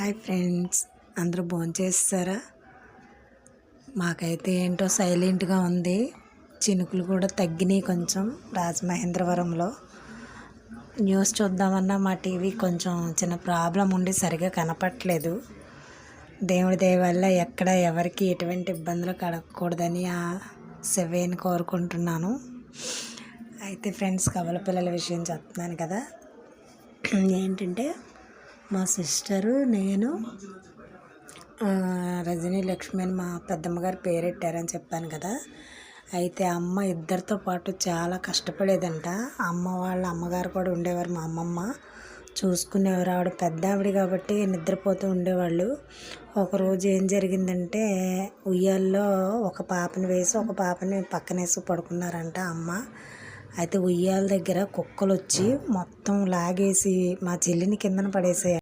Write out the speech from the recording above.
Hi friends. అందరూ భోంచేస్తారా? మాకైతే ఏంటో సైలెంట్గా ఉంది. చినుకులు కూడా తగ్గినాయి కొంచెం రాజమహేంద్రవరంలో. న్యూస్ చూద్దామన్నా మా టీవీ కొంచెం చిన్న ప్రాబ్లం ఉండి సరిగా కనపట్లేదు. దేవుడి దయ వల్ల ఎక్కడ ఎవరికి ఎటువంటి ఇబ్బందులు కలగకూడదని ఆ శివేని కోరుకుంటున్నాను. అయితే ఫ్రెండ్స్ కవల పిల్లల విషయం చెప్తున్నాను కదా. ఏంటంటే మా సిస్టరు నేను రజనీ లక్ష్మి అని మా పెద్దమ్మ గారు పేరెట్టారని చెప్పాను కదా. అయితే అమ్మ ఇద్దరితో పాటు చాలా కష్టపడేదంట. అమ్మ వాళ్ళ అమ్మగారు కూడా ఉండేవారు మా అమ్మమ్మ. చూసుకునేవారు. ఆవిడ పెద్ద ఆవిడ కాబట్టి నిద్రపోతూ ఉండేవాళ్ళు. ఒకరోజు ఏం జరిగిందంటే ఉయ్యాల్లో ఒక పాపని వేసి ఒక పాపని పక్కనేసి పడుకున్నారంట అమ్మ. అయితే ఉయ్యాల దగ్గర కుక్కలు వచ్చి మొత్తం లాగేసి మా చెల్లిని కిందన పడేసాయి